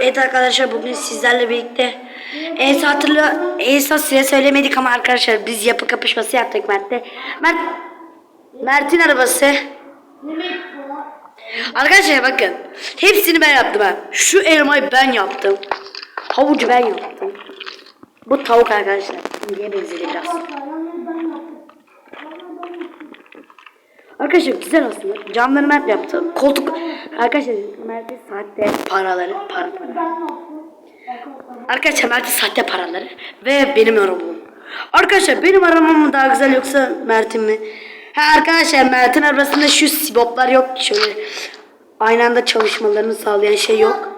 Evet arkadaşlar bugün sizlerle birlikte en hatırlı en son size söylemedik ama arkadaşlar biz yapı kapışması yaptık Mert'te. Mert Mert'in arabası. Arkadaşlar bakın hepsini ben yaptım ha. Şu elmayı ben yaptım. Havucu ben yaptım. Bu tavuk arkadaşlar. Niye benzedi biraz. Arkadaşlar güzel aslında. Camları Mert yaptı. Koltuk arkadaşlar Mert'in sahte paraları para para. Arkadaşlar Mert'in sahte paraları ve benim arabam. Arkadaşlar benim arabam mı daha güzel yoksa Mert'in mi? Ha arkadaşlar Mert'in arabasında şu siboplar yok. Şöyle aynı anda çalışmalarını sağlayan şey yok.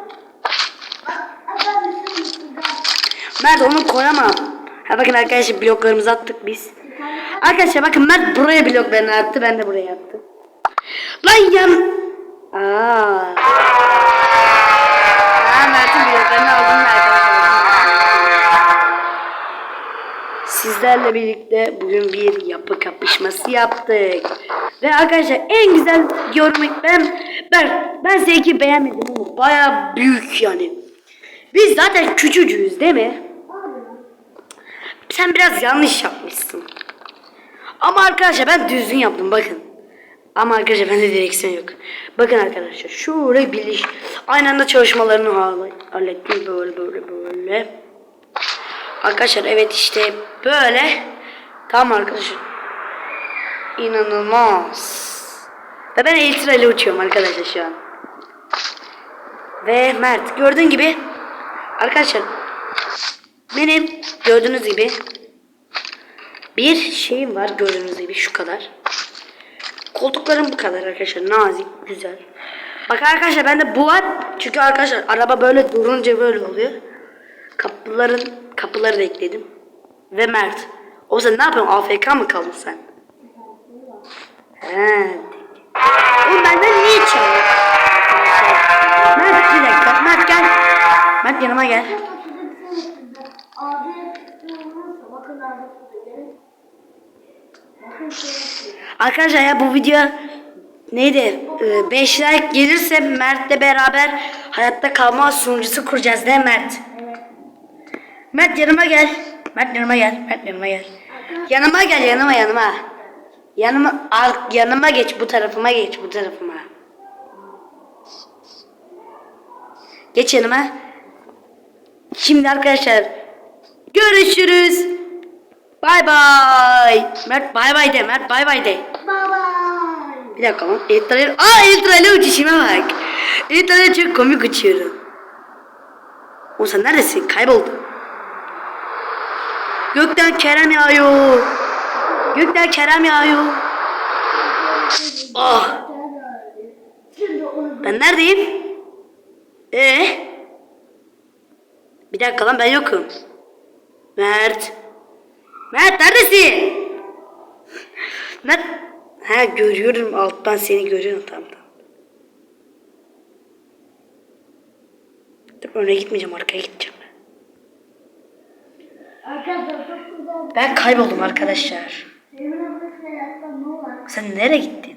Mert onu koyamam. Ha bakın arkadaşlar bloklarımızı attık biz. Arkadaşlar bakın Mert buraya bloklarını attı ben de buraya attım. Lan yan. Aa. Ha Mert'in bloklarını aldım. Sizlerle birlikte bugün bir yapı kapışması yaptık. Ve arkadaşlar en güzel yorum ben ben ben zevki beğenmedim ama baya büyük yani. Biz zaten küçücüğüz değil mi? Sen biraz yanlış yapmışsın. Ama arkadaşlar ben düzgün yaptım bakın. Ama arkadaşlar bende direksiyon yok. Bakın arkadaşlar şurayı biliş. Aynı anda çalışmalarını hall- hallettim böyle böyle böyle. Arkadaşlar evet işte böyle. Tamam arkadaşlar. İnanılmaz. Ve ben Elitra ile uçuyorum arkadaşlar şu an. Ve Mert gördüğün gibi arkadaşlar benim gördüğünüz gibi bir şeyim var gördüğünüz gibi şu kadar. Koltuklarım bu kadar arkadaşlar nazik güzel. Bak arkadaşlar bende bu var çünkü arkadaşlar araba böyle durunca böyle oluyor. Kapıların kapıları da ekledim. Ve Mert. O sen ne yapıyorsun? AFK mı kaldın sen? He. Oğlum benden niye çalıyor? Mert bir dakika. Mert gel. Mert yanıma gel. Arkadaşlar ya bu video neydi? 5 like gelirse Mert'le beraber hayatta kalma sunucusu kuracağız değil mi Mert? Mert yanıma gel. Mert yanıma gel. Mert yanıma gel. Yanıma gel yanıma yanıma. Yanıma al, yanıma geç bu tarafıma geç bu tarafıma. Geç yanıma. Şimdi arkadaşlar görüşürüz. Bay bay. Mert bay bay de. Mert bay bay de. Bir dakika lan. Eltra'yla... Aa Eltra'yla uçuşuma bak. Eltra'yla çok komik uçuyorum. O sen neredesin? Kayboldun. Gökten kerem yağıyor. Gökten kerem yağıyor. Ah. Ben neredeyim? Ee? Bir dakika lan ben yokum. Mert. Mert neredesin? Mert. Ha görüyorum alttan seni görüyorum tamam tamam. Dur öne gitmeyeceğim arkaya gideceğim. Ben kayboldum arkadaşlar. Sen nereye gittin?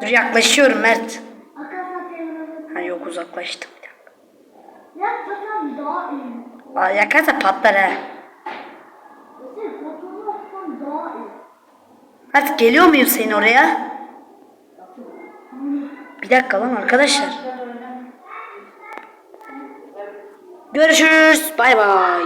Dur yaklaşıyorum Mert. Ha yok uzaklaştım bir dakika. Yakarsa patlar ha. Mert geliyor muyum senin oraya? Bir dakika lan arkadaşlar. Görüşürüz. Bay bay.